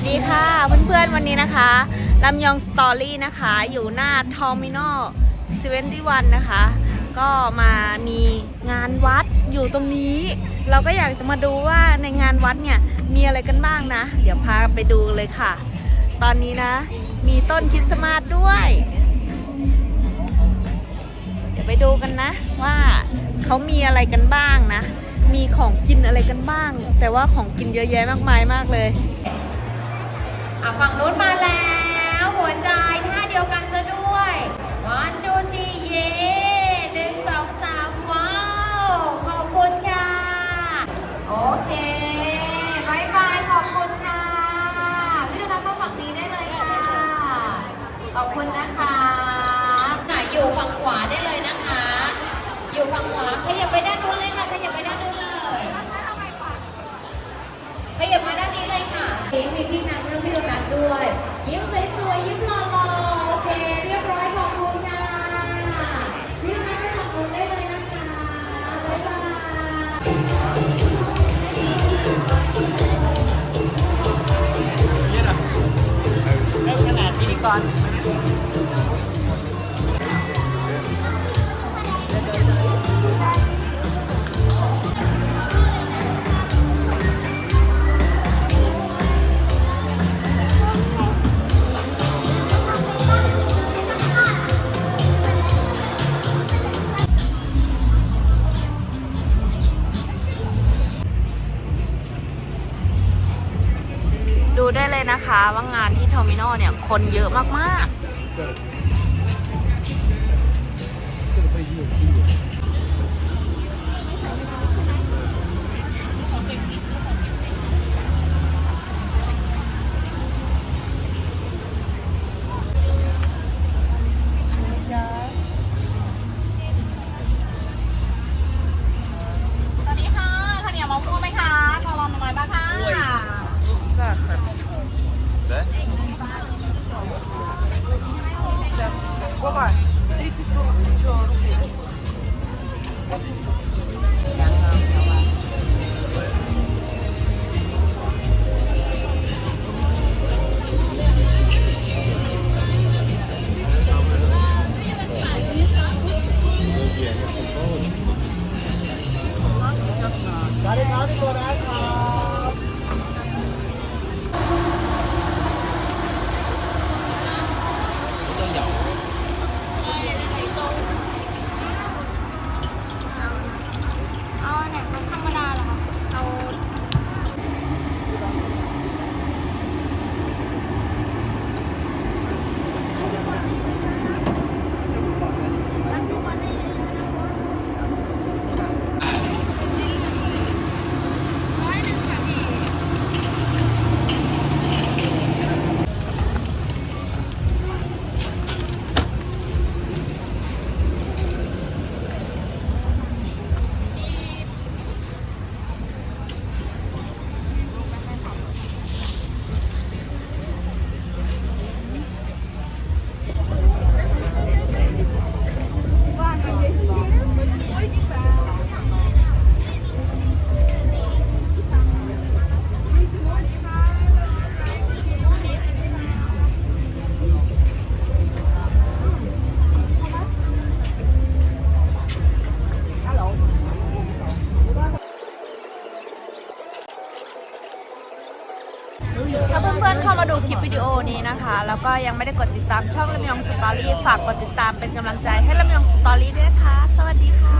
สดีค่ะเพื่อนๆวันนี้นะคะลำยองสตอรี่นะคะ อยู่หน้าทอมินอล71นะคะ ก็มามีงานวัดอยู่ตรงนี้ เราก็อยากจะมาดูว่าในงานวัดเนี่ย มีอะไรกันบ้างนะ เดี๋ยวพาไปดูเลยค่ะ ตอนนี้นะ มีต้นคริสต์มาสด้วย เดี๋ยวไปดูกันนะว่าเขามีอะไรกันบ้างนะ มีของกินอะไรกันบ้าง แต่ว่าของกินเยอะแยะมากมายมากเลย อะฝั่งนู้นมาแล้ว หัวใจท่าเดียวกันซะด้วยวันจูจีเย่หนึ่งสองสามว้าว ขอบคุณค่ะ โอเคบายบาย ขอบคุณค่ะพี่ดูนะเข้าฝั่งนี้ได้เลยค่ะ ขอบคุณนะคะค่ะอยู่ฝั่งขวาได้เลยนะคะ อยู่ฝั่งขวาขยับไปด้านนู้นเลยค่ะขยับไปด้านนู้นเลยขยับมาด้านนี้เลยค่ะยิ้มมีพี่นางเรื่องพี่โด้วย ยิ้มสวยๆยิ้มหล่อๆโอเคเรียบร้อยขอบคุณค่ะพี่โดนัทไปฝั่งนู้นได้เลยนะคะบ๊ายบายขนาดพิธีกร ได้เลยนะคะว่างานที่เทอร์มินอลเนี่ยคนเยอะมากสวัสดีค่ะข้าวเหนียวมะม่วงไหมคะขอลองหน่อยบ้างค่ะ เอา ถ้าเพื่อนๆเข้ามาดูคลิปวิดีโอนี้นะคะ แล้วก็ยังไม่ได้กดติดตามช่องลำยองสตอรี่ฝากกดติดตามเป็นกำลังใจให้ลำยองสตอรี่ด้วยนะคะ สวัสดีค่ะ